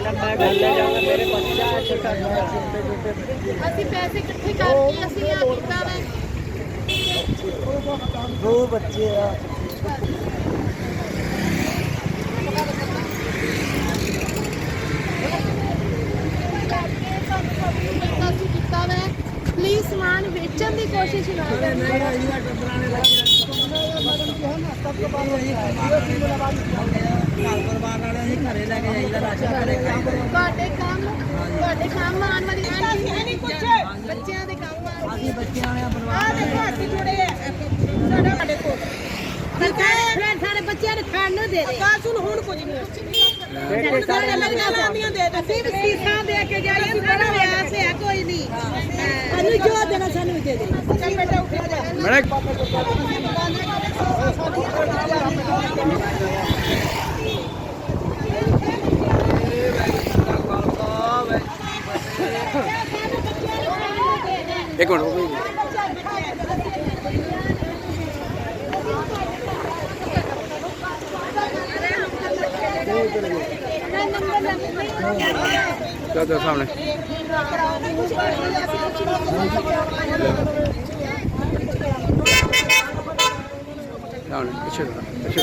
Madam ਮੈਂ ਕਰਦਾ ਜਾਊਂਗਾ ਮੇਰੇ ਬੱਚਾ ਛੋਟਾ ਛੋਟਾ ਛੋਟੇ ਛੋਟੇ ਅਸੀਂ ਪੈਸੇ ਇਕੱਠੇ ਕਰਕੇ ਅਸੀਂ ਆ ਕੀਤਾ ਵੇ। ਦੋ ਬੱਚੇ ਆ। ਪਲੀਜ਼ ਸਮਾਨ ਵੇਚਣ ਦੀ ਕੋਸ਼ਿਸ਼ ਨਾ ਕਰਨਾ ਨਹੀਂ ਆਈ ਆ ਟੱਬਰਾਂ ਨੇ ਮੈਡਮ ਕਿਹਾ ਨਾ ਸਭ ਤੋਂ ਬਾਅਦ ਇਹ ਘਰ ਪਰਿਵਾਰ ਵਾਲੇ ਅਸੀਂ ਘਰੇ ਲੈ ਕੇ ਜਾਈਦਾ ਰਾਸ਼ਨ ਘਰੇ ਖਾਈਦਾ ਤੁਹਾਡੇ ਕੰਮ ਤੁਹਾਡੇ ਕੰਮ ਆਉਣ ਵਾਲੀ ਸਾਡੀ ਨਹੀਂ ਕੁਛ ਬੱਚਿਆਂ ਦੇ ਕੰਮ ਆ ਅਸੀਂ ਬੱਚਿਆਂ ਵਾਲਿਆਂ ਪਰਿਵਾਰ ਆ ਦੇਖੋ ਹੱਥ ਜੁੜੇ ਸਾਡਾ ਸਾਡੇ ਕੋਲ ਸਾਡੇ ਬੱਚਿਆਂ ਨੂੰ ਖਾਣ ਨੂੰ ਦੇ ਦੇ ਕਾਸੂਨ ਹੁਣ ਕੁਝ ਨਹੀਂ ਦੇਖੋ ਸਾਰੇ ਲੱਗਦਾ ਸਾਮੀਆਂ ਦੇ ਦੇ ਅਸੀਂ ਵਸੀਸਾਂ ਦੇ ਕੇ ਜਾਈਏ ਸਾਡਾ ਵਿਆਸ ਹੈ ਕੋਈ ਨਹੀਂ ਸਾਨੂੰ ਜੋ ਦੇਣਾ ਸਾਨੂੰ ਦੇ ਦੇ ਚੱਲ ਬੇਟਾ ਉੱਠ ਜਾ ਮੈਡਮ ਇੱਕ ਮਿੰਟ ਰੁਕੋ ਜੀ। ਚਲੋ ਸਾਹਮਣੇ। ਸਾਹਮਣੇ ਪਿੱਛੇ ਦਾ ਪਿੱਛੇ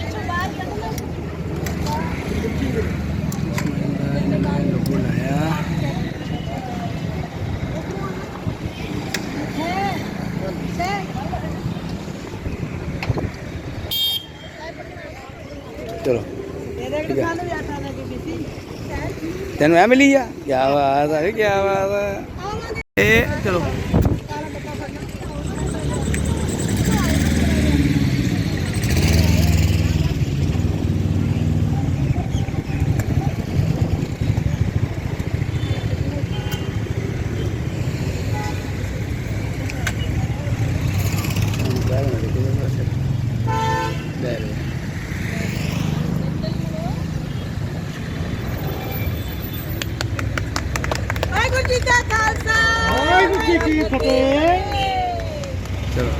ਤੈਨੂੰ ਐ ਮਿਲੀ ਆ ਕੀ ਬਾਤ ਹੈ ਕੀ ਬਾਤ ਹੈ ਇਹ ਚਲੋ ਲੈ ਲਓ। ਵਾਹਿਗੁਰੂ ਜੀ ਕਾ ਖਾਲਸਾ ਵਾਹਿਗੁਰੂ ਜੀ ਕੀ ਫਤਿਹ ਚਲੋ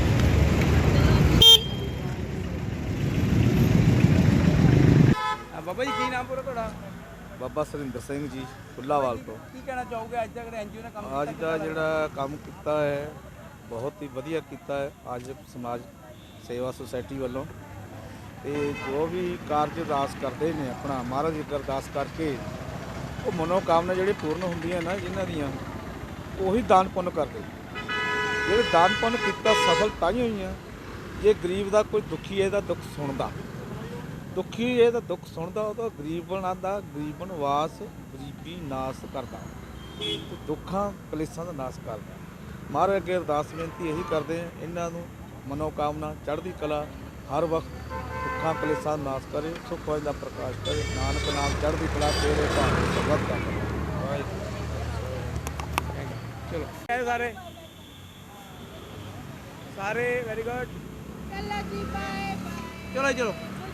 ਆ ਬਾਬਾ ਜੀ ਕੀ ਨਾਮ ਪੂਰਾ ਤੁਹਾਡਾ? ਬਾਬਾ ਸੁਰਿੰਦਰ ਸਿੰਘ ਜੀ ਫੁੱਲਾਵਾਲ ਤੋਂ। ਕੀ ਕਹਿਣਾ ਚਾਹੋਗੇ? ਅੱਜ ਤੱਕ ਐਨਜੀਓ ਨੇ ਕੰਮ ਅੱਜ ਦਾ ਜਿਹੜਾ ਕੰਮ ਕੀਤਾ ਹੈ ਬਹੁਤ ਹੀ ਵਧੀਆ ਕੀਤਾ ਹੈ। ਅੱਜ ਸਮਾਜ ਸੇਵਾ ਸੁਸਾਇਟੀ ਵੱਲੋਂ ਤੇ ਜੋ ਵੀ ਕਾਰਜ ਅਰਦਾਸ ਕਰਦੇ ਨੇ ਆਪਣਾ ਮਹਾਰਾਜ ਜੀ ਅਰਦਾਸ ਕਰਕੇ ਉਹ ਮਨੋਕਾਮਨਾ ਜਿਹੜੀ ਪੂਰਨ ਹੁੰਦੀਆਂ ਨਾ ਜਿਨ੍ਹਾਂ ਦੀਆਂ ਉਹੀ ਦਾਨ ਪੁੰਨ ਕਰਦੇ। ਜਿਹੜੇ ਦਾਨ ਪੁੰਨ ਕੀਤਾ ਸਫਲ ਤਾਂ ਹੀ ਹੋਈਆਂ। ਜੇ ਗਰੀਬ ਦਾ ਕੋਈ ਦੁਖੀ ਹੈ ਇਹਦਾ ਦੁੱਖ ਸੁਣਦਾ। ਦੁਖੀ ਇਹਦਾ ਦੁੱਖ ਸੁਣਦਾ ਉਹ ਤਾਂ ਗਰੀਬ ਬਣਾਉਂਦਾ ਗਰੀਬਨ ਵਾਸ ਗਰੀਬੀ ਨਾਸ ਕਰਦਾ। ਤੇ ਦੁੱਖਾਂ ਕਲੇਸ਼ਾਂ ਦਾ ਨਾਸ ਕਰਦਾ। ਮਹਾਰਾਜ ਅੱਗੇ ਅਰਦਾਸ ਬੇਨਤੀ ਇਹੀ ਕਰਦੇ ਆ ਇਹਨਾਂ ਨੂੰ ਮਨੋਕਾਮਨਾ ਚੜ੍ਹਦੀ ਕਲਾ ਹਰ ਵਕਤ ਦੁੱਖਾਂ ਕਲੇਸ਼ਾਂ ਦਾ ਨਾਸ ਕਰੇ ਸੁਖ ਹੋਏ ਦਾ ਪ੍ਰਕਾਸ਼ ਕਰੇ ਨਾਨਕ ਨਾਮ ਚੜ੍ਹਦੀ ਕਲਾ ਤੇਰੇ ਭਾਣੇ ਸਬਦ ਦਾ ਚਲੋ। ਇਹ ਸਾਰੇ। ਸਾਰੇ ਵੈਰੀ ਗੁੱਡ ਕੱਲਾ ਜੀ ਬਾਏ ਬਾਏ ਚਲੋ ਜੀ, ਚਲੋ।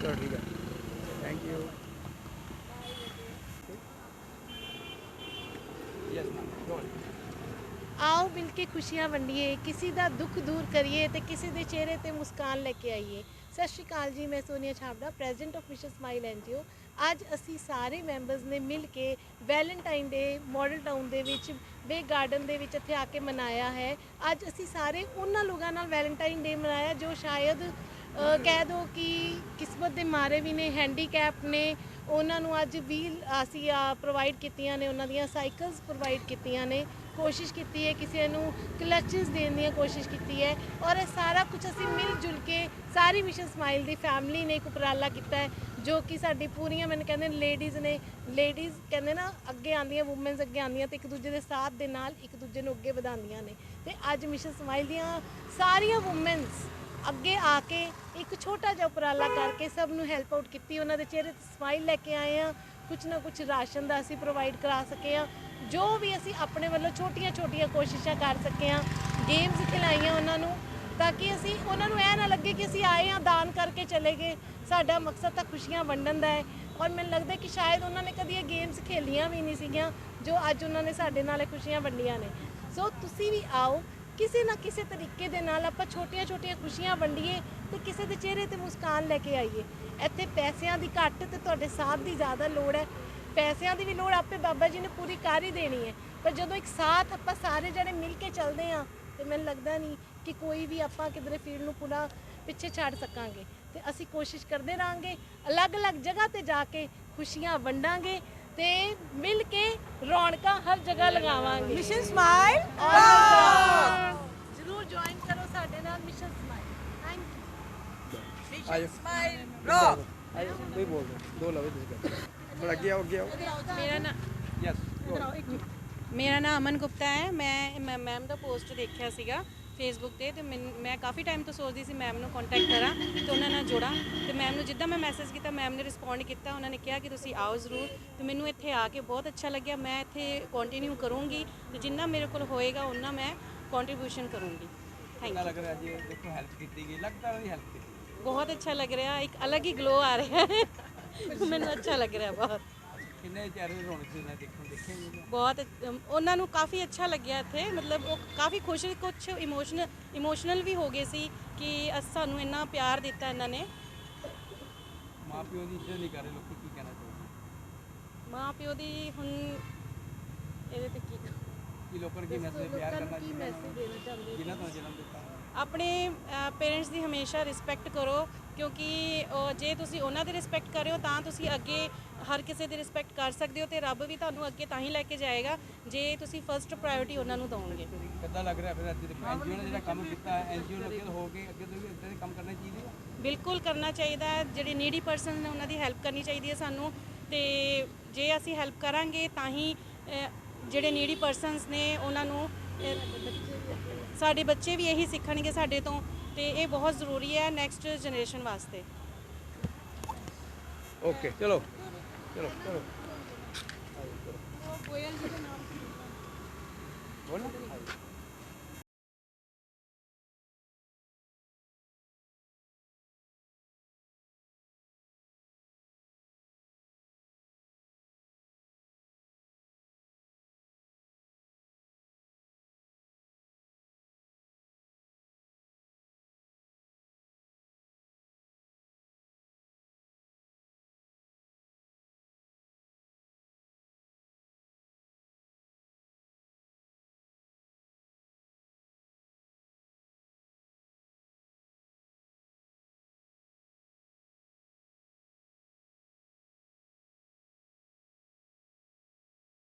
ਚਲੋ ਠੀਕ ਹੈ ਥੈਂਕ ਯੂ ਆਓ ਮਿਲ ਕੇ ਖੁਸ਼ੀਆਂ ਵੰਡੀਏ, ਕਿਸੇ ਦਾ ਦੁੱਖ ਦੂਰ ਕਰੀਏ ਤੇ ਕਿਸੇ ਦੇ ਚਿਹਰੇ ਤੇ ਮੁਸਕਾਨ ਲੈ ਕੇ ਆਈਏ। ਸਤਿ ਸ਼੍ਰੀ ਅਕਾਲ ਜੀ, ਮੈਂ Sonia Chhabra president of mission smile NGO ਅੱਜ ਅਸੀਂ ਸਾਰੇ ਮੈਂਬਰਸ ਨੇ ਮਿਲ ਕੇ ਵੈਲੈਂਟਾਈਨ ਡੇ ਮਾਡਲ ਟਾਊਨ ਦੇ ਵਿੱਚ ਬੇ ਗਾਰਡਨ ਦੇ ਵਿੱਚ ਇੱਥੇ ਆ ਕੇ ਮਨਾਇਆ ਹੈ। ਅੱਜ ਅਸੀਂ ਸਾਰੇ ਉਹਨਾਂ ਲੋਕਾਂ ਨਾਲ ਵੈਲੈਂਟਾਈਨ ਡੇ ਮਨਾਇਆ ਜੋ ਸ਼ਾਇਦ ਕਹਿ ਦੋ ਕਿ ਕਿਸਮਤ ਦੇ ਮਾਰੇ ਵੀ ਨੇ ਹੈਂਡੀਕੈਪ ਨੇ। ਉਹਨਾਂ ਨੂੰ ਅੱਜ ਵੀਲ ਅਸੀਂ ਪ੍ਰੋਵਾਈਡ ਕੀਤੀਆਂ ਨੇ, ਉਹਨਾਂ ਦੀਆਂ ਸਾਈਕਲਸ ਪ੍ਰੋਵਾਈਡ ਕੀਤੀਆਂ ਨੇ। ਕੋਸ਼ਿਸ਼ ਕੀਤੀ ਹੈ, ਕਿਸੇ ਨੂੰ ਕਲਚਸ ਦੇਣ ਦੀ ਕੋਸ਼ਿਸ਼ ਕੀਤੀ ਹੈ। ਔਰ ਇਹ ਸਾਰਾ ਕੁਝ ਅਸੀਂ ਮਿਲ ਜੁਲ ਕੇ ਸਾਰੀ ਮਿਸ਼ਨ ਸਮਾਈਲ ਦੀ ਫੈਮਿਲੀ ਨੇ ਇੱਕ ਉਪਰਾਲਾ ਕੀਤਾ ਹੈ। ਜੋ ਕਿ ਸਾਡੀ ਪੂਰੀਆਂ ਮੈਨੂੰ ਕਹਿੰਦੇ ਲੇਡੀਜ਼ ਨੇ ਲੇਡੀਜ਼ ਕਹਿੰਦੇ ਨਾ ਅੱਗੇ ਆਉਂਦੀਆਂ ਔਮਨਸ ਅੱਗੇ ਆਉਂਦੀਆਂ ਤੇ ਇੱਕ ਦੂਜੇ ਦੇ ਸਾਥ ਦੇ ਨਾਲ ਇੱਕ ਦੂਜੇ ਨੂੰ ਅੱਗੇ ਵਧਾਉਂਦੀਆਂ ਨੇ। ਤੇ ਅੱਜ ਮਿਸ਼ਨ ਸਮਾਈਲ ਦੀਆਂ ਸਾਰੀਆਂ ਔਮਨਸ ਅੱਗੇ ਆ ਕੇ ਇੱਕ ਛੋਟਾ ਜਿਹਾ ਉਪਰਾਲਾ ਕਰਕੇ ਸਭ ਨੂੰ ਹੈਲਪ ਆਊਟ ਕੀਤੀ, ਉਹਨਾਂ ਦੇ ਚਿਹਰੇ ਤੇ ਸਮਾਈਲ ਲੈ ਕੇ ਆਏ ਆ ਕੁਝ ਨਾ ਕੁਝ ਰਾਸ਼ਨ ਦਾ ਅਸੀਂ ਪ੍ਰੋਵਾਈਡ ਕਰਾ ਸਕੇ ਆ ਜੋ ਵੀ ਅਸੀਂ ਆਪਣੇ ਵੱਲੋਂ ਛੋਟੀਆਂ-ਛੋਟੀਆਂ ਕੋਸ਼ਿਸ਼ਾਂ ਕਰ ਸਕੇ ਆ ਗੇਮਸ ਖਿਲਾਈਆਂ ਉਹਨਾਂ ਨੂੰ, ਤਾਂ ਕਿ ਅਸੀਂ ਉਹਨਾਂ ਨੂੰ ਇਹ ਨਾ ਲੱਗੇ ਕਿ ਅਸੀਂ ਆਏ ਆ ਦਾਨ ਕਰਕੇ ਚਲੇ ਗਏ। ਸਾਡਾ ਮਕਸਦ ਤਾਂ ਖੁਸ਼ੀਆਂ ਵੰਡਣ ਦਾ ਹੈ। ਔਰ ਮੈਨੂੰ ਲੱਗਦਾ ਕਿ ਸ਼ਾਇਦ ਉਹਨਾਂ ਨੇ ਕਦੀ ਇਹ ਗੇਮਸ ਖੇਲੀਆਂ ਵੀ ਨਹੀਂ ਸੀਗੀਆਂ, ਜੋ ਅੱਜ ਉਹਨਾਂ ਨੇ ਸਾਡੇ ਨਾਲ ਇਹ ਖੁਸ਼ੀਆਂ ਵੰਡੀਆਂ ਨੇ। ਸੋ ਤੁਸੀਂ ਵੀ ਆਓ, ਕਿਸੇ ਨਾ ਕਿਸੇ ਤਰੀਕੇ ਦੇ ਨਾਲ ਆਪਾਂ ਛੋਟੀਆਂ-ਛੋਟੀਆਂ ਖੁਸ਼ੀਆਂ ਵੰਡੀਏ ਤੇ ਕਿਸੇ ਦੇ ਚਿਹਰੇ ਤੇ ਮੁਸਕਾਨ ਲੈ ਕੇ ਆਈਏ। ਇੱਥੇ ਪੈਸਿਆਂ ਦੀ ਘੱਟ ਤੇ ਤੁਹਾਡੇ ਸਾਥ ਦੀ ਜ਼ਿਆਦਾ ਲੋੜ ਹੈ। ਪੈਸਿਆਂ ਦੀ ਵੀ ਲੋੜ ਆਪੇ ਬਾਬਾ ਜੀ ਨੇ ਪੂਰੀ ਕਰ ਹੀ ਦੇਣੀ ਹੈ। ਪਰ ਜਦੋਂ ਇੱਕ ਸਾਥ ਆਪਾਂ ਸਾਰੇ ਜਣੇ ਮਿਲ ਕੇ ਚੱਲਦੇ ਆ ਤੇ ਮੈਨੂੰ ਲੱਗਦਾ ਨਹੀਂ ਕਿ ਕੋਈ ਵੀ ਆਪਾਂ ਕਿਧਰੇ ਫੀਲਡ ਨੂੰ ਪੂਰਾ ਪਿੱਛੇ ਛੱਡ ਸਕਾਂਗੇ। ਤੇ ਅਸੀਂ ਕੋਸ਼ਿਸ਼ ਕਰਦੇ ਰਹਾਂਗੇ ਅਲੱਗ-ਅਲੱਗ ਜਗ੍ਹਾ ਤੇ ਜਾ ਕੇ ਖੁਸ਼ੀਆਂ ਵੰਡਾਂਗੇ ਤੇ ਮਿਲ ਕੇ ਰੌਣਕਾਂ ਹਰ ਜਗ੍ਹਾ ਲਗਾਵਾਂਗੇ। Mission smile. ਜਰੂਰ ਜੁਆਇਨ ਕਰੋ ਸਾਡੇ ਨਾਲ ਮਿਸ਼ਨ ਸਮਾਈਲ। ਥੈਂਕ ਯੂ ਆਜੋ ਸਮਾਈਲ ਬ੍ਰੋ ਆਜੋ ਕੋਈ ਬੋਲ ਦੋ। ਦੋ ਲਵੇ ਤੁਸੀਂ ਕਰ ਥੋੜਾ ਅੱਗੇ ਆਓ ਅੱਗੇ ਆਓ। ਮੇਰਾ ਨਾ ਯੈਸ ਮੇਰਾ ਨਾਮ ਅਮਨ ਗੁਪਤਾ ਹੈ। ਮੈਂ ਮੈਮ ਦਾ ਪੋਸਟ ਦੇਖਿਆ ਸੀਗਾ। ਫੇਸਬੁੱਕ ਤੇ ਤੇ ਮੈਨ- ਮੈਂ ਕਾਫੀ ਟਾਈਮ ਤੋਂ ਸੋਚਦੀ ਸੀ ਮੈਮ ਨੂੰ ਕੰਟੈਕਟ ਕਰਾਂ ਤੇ ਉਹਨਾਂ ਨਾਲ ਜੋੜਾਂ। ਤੇ ਮੈਮ ਨੂੰ ਜਿੱਦਾਂ ਮੈਂ ਮੈਸੇਜ ਕੀਤਾ ਮੈਮ ਨੇ ਰਿਸਪੌਂਡ ਕੀਤਾ ਉਹਨਾਂ ਨੇ ਕਿਹਾ ਕਿ ਤੁਸੀਂ ਆਓ ਜ਼ਰੂਰ। ਤੇ ਮੈਨੂੰ ਇੱਥੇ ਆ ਕੇ ਬਹੁਤ ਅੱਛਾ ਲੱਗਿਆ। ਮੈਂ ਇੱਥੇ ਕੰਟੀਨਿਊ ਕਰੂੰਗੀ ਤੇ ਜਿੰਨਾ ਮੇਰੇ ਕੋਲ ਹੋਏਗਾ ਉਹਨਾਂ ਮੈਂ ਕੰਟਰੀਬਿਊਸ਼ਨ ਕਰੂੰਗੀ। ਥੈਂਕ ਯੂ ਲੱਗ ਰਿਹਾ ਜੀ? ਦੇਖੋ ਹੈਲਪ ਕੀਤੀ ਗਈ। ਲੱਗਦਾ ਉਹਦੀ ਹੈਲਪ ਕੀਤੀ ਬਹੁਤ ਅੱਛਾ ਲੱਗ ਰਿਹਾ। ਇੱਕ ਅਲੱਗ ਹੀ ਗਲੋ ਆ ਰਿਹਾ ਹੈ। ਮੈਨੂੰ ਅੱਛਾ ਲੱਗ ਰਿਹਾ ਬਹੁਤ। ਕਿੰਨੇ ਚਿਹਰੇ ਰੌਣਕ ਸੀ ਨਾ ਦੇਖੋ ਦੇਖੇ ਜੀ ਬਹੁਤ ਅਮ, ਉਹਨਾਂ ਨੂੰ ਕਾਫੀ ਅੱਛਾ ਲੱਗਿਆ ਇੱਥੇ। ਮਤਲਬ ਉਹ ਕਾਫੀ ਖੁਸ਼ ਕੁਝ ਇਮੋਸ਼ਨਲ ਇਮੋਸ਼ਨਲ ਵੀ ਹੋ ਗਏ ਸੀ ਕਿ ਅਸ ਸਾਨੂੰ ਇੰਨਾ ਪਿਆਰ ਦਿੱਤਾ ਇਹਨਾਂ ਨੇ। ਮਾਂ ਪਿਓ ਦੀ ਇੱਜ਼ਤ ਨਹੀਂ ਕਰ ਰਹੇ ਲੋਕੀ ਕੀ ਕਹਿਣਾ ਚਾਹੁੰਦੇ ਮਾਂ ਪਿਓ ਦੀ ਹੁਣ ਇਹਦੇ ਤੇ ਕੀ ਕਹਾਂ? ਕਿ ਲੋਕਾਂ ਨੂੰ ਕੀ ਮੈਸੇਜ ਪਿਆਰ ਕਰਨਾ ਕੀ ਮੈਸੇਜ ਦੇਣਾ ਚਾਹੁੰਦੇ ਜਿਨ੍ਹਾਂ ਤੋਂ ਜਨਮ ਦਿੱਤਾ। ਆਪਣੇ ਪੇਰੈਂਟਸ ਦੀ ਹਮੇਸ਼ਾ ਰਿਸਪੈਕਟ ਕਰੋ ਕਿਉਂਕਿ ਜੇ ਤੁਸੀਂ ਉਹਨਾਂ ਦੀ ਰਿਸਪੈਕਟ ਕਰਿਓ ਤਾਂ ਤੁਸੀਂ ਅੱਗੇ ਹਰ ਕਿਸੇ ਦੀ ਰਿਸਪੈਕਟ ਕਰ ਸਕਦੇ ਹੋ ਤੇ ਰੱਬ ਵੀ ਤੁਹਾਨੂੰ ਅੱਗੇ ਤਾਂ ਹੀ ਲੈ ਕੇ ਜਾਏਗਾ ਜੇ ਤੁਸੀਂ ਫਰਸਟ ਪ੍ਰਾਇੋਰਟੀ ਉਹਨਾਂ ਨੂੰ ਦਿਓਗੇ ਕਿੱਦਾਂ ਲੱਗ ਰਿਹਾ ਫਿਰ ਅੱਜ ਦੇ ਐਨਜੀਓ ਨੇ ਜਿਹੜਾ ਕੰਮ ਕੀਤਾ ਹੈ ਐਨਜੀਓ ਨੂੰ ਅੱਗੇ ਹੋ ਕੇ ਅੱਗੇ ਤੋਂ ਵੀ ਇਦਾਂ ਦੇ ਕੰਮ ਕਰਨੇ ਚਾਹੀਦੇ ਬਿਲਕੁਲ ਕਰਨਾ ਚਾਹੀਦਾ ਹੈ ਜਿਹੜੇ ਨੀਡੀ ਪਰਸਨ ਨੇ ਉਹਨਾਂ ਦੀ ਹੈਲਪ ਕਰਨੀ ਚਾਹੀਦੀ ਹੈ ਸਾਨੂੰ ਤੇ ਜੇ ਅਸੀਂ ਹੈਲਪ ਕਰਾਂਗੇ ਤਾਂ ਹੀ ਜਿਹੜੇ ਨੀਡੀ ਪਰਸਨਸ ਨੇ ਉਹਨਾਂ ਨੂੰ ਸਾਡੇ ਬੱਚੇ ਵੀ ਇਹੀ ਸਿੱਖਣਗੇ ਸਾਡੇ ਤੋਂ ਤੇ ਇਹ ਬਹੁਤ ਜ਼ਰੂਰੀ ਹੈ ਨੈਕਸਟ ਜਨਰੇਸ਼ਨ ਵਾਸਤੇ। ਓਕੇ ਚਲੋ। ਚਲੋ ਚਲੋ। ਕੋਇਲ ਜੀ ਦੇ ਨਾਮ ਬੋਲ